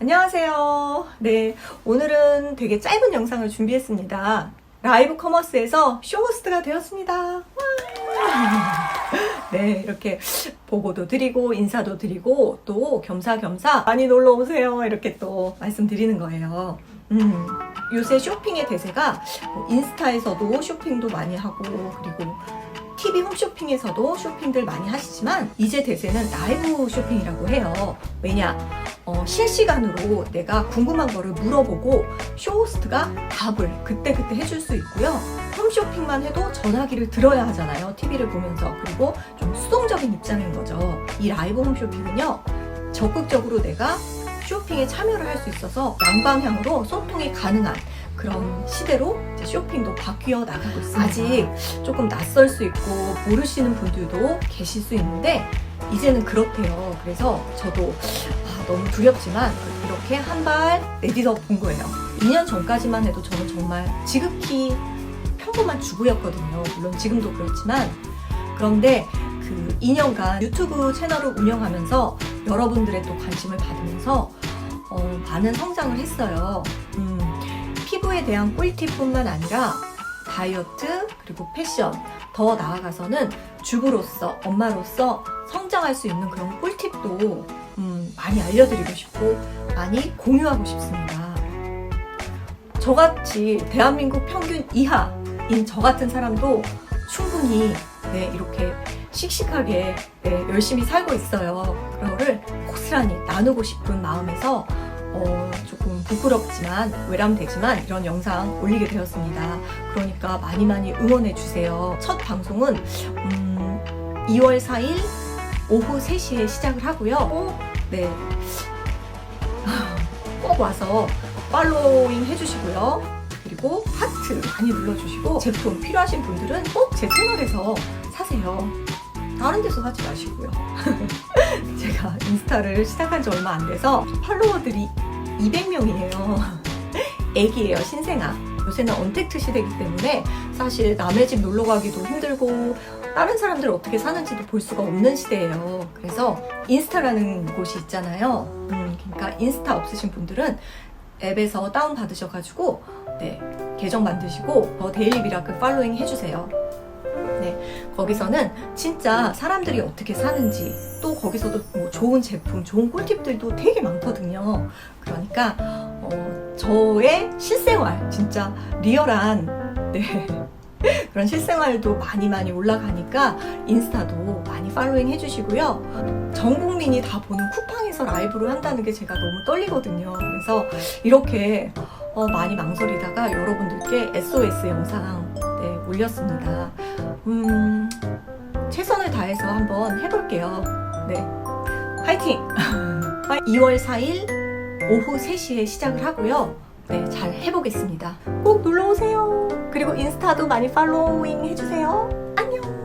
안녕하세요. 네, 오늘은 되게 짧은 영상을 준비했습니다. 라이브 커머스에서 쇼호스트가 되었습니다. 와! 네, 이렇게 보고도 드리고 인사도 드리고 또 겸사겸사 많이 놀러 오세요. 이렇게 또 말씀드리는 거예요. 음, 요새 쇼핑의 대세가 뭐 인스타에서도 쇼핑도 많이 하고 그리고 TV 홈쇼핑에서도 쇼핑들 많이 하시지만 이제 대세는 라이브 쇼핑이라고 해요. 왜냐? 어, 실시간으로 내가 궁금한 거를 물어보고 쇼호스트가 답을 그때그때 해줄 수 있고요. 홈쇼핑만 해도 전화기를 들어야 하잖아요. TV를 보면서. 그리고 좀 수동적인 입장인 거죠. 이 라이브 홈쇼핑은요. 적극적으로 내가 쇼핑에 참여를 할 수 있어서 양방향으로 소통이 가능한 그런 시대로 쇼핑도 바뀌어 나가고 있습니다. 아직 조금 낯설 수 있고 모르시는 분들도 계실 수 있는데 이제는 그렇대요. 그래서 저도 아, 너무 두렵지만 이렇게 한 발 내딛어 본 거예요. 2년 전까지만 해도 저는 정말 지극히 평범한 주부였거든요. 물론 지금도 그렇지만 그런데 그 2년간 유튜브 채널을 운영하면서 여러분들의 또 관심을 받으면서 어, 많은 성장을 했어요. 음, 피부에 대한 꿀팁뿐만 아니라 다이어트 그리고 패션 더 나아가서는 주부로서 엄마로서 성장할 수 있는 그런 꿀팁도 음, 많이 알려드리고 싶고 많이 공유하고 싶습니다. 저같이 대한민국 평균 이하인 저 같은 사람도 충분히 네, 이렇게 씩씩하게 네, 열심히 살고 있어요. 그거를 고스란히 나누고 싶은 마음에서 어, 조금 부끄럽지만 외람되지만 이런 영상 올리게 되었습니다. 그러니까 많이 많이 응원해 주세요. 첫 방송은 음, 2월 4일 오후 3시에 시작을 하고요. 꼭, 네. 꼭 와서 팔로잉 해주시고요. 그리고 하트 많이 눌러주시고 제품 필요하신 분들은 꼭 제 채널에서 사세요. 다른 데서 사지 마시고요. 제가 인스타를 시작한 지 얼마 안 돼서 팔로워들이 200명이에요. 애기예요, 신생아. 요새는 언택트 시대이기 때문에 사실 남의 집 놀러 가기도 힘들고 다른 사람들 어떻게 사는지도 볼 수가 없는 시대예요. 그래서 인스타라는 곳이 있잖아요. 음, 그러니까 인스타 없으신 분들은 앱에서 다운 받으셔가지고 네, 계정 만드시고 더 데일리 미라클 팔로잉 해주세요. 네, 거기서는 진짜 사람들이 어떻게 사는지 또 거기서도 뭐 좋은 제품, 좋은 꿀팁들도 되게 많거든요. 그러니까 어, 저의 실생활, 진짜 리얼한 네, 그런 실생활도 많이 많이 올라가니까 인스타도 많이 팔로잉 해주시고요. 전 국민이 다 보는 쿠팡에서 라이브를 한다는 게 제가 너무 떨리거든요. 그래서 이렇게 어, 많이 망설이다가 여러분들께 SOS 영상 네, 올렸습니다. 음, 최선을 다해서 한번 해볼게요. 네. 화이팅! 2월 4일 오후 3시에 시작을 하고요. 네, 잘 해보겠습니다. 꼭 놀러오세요. 그리고 인스타도 많이 팔로잉 해주세요. 안녕!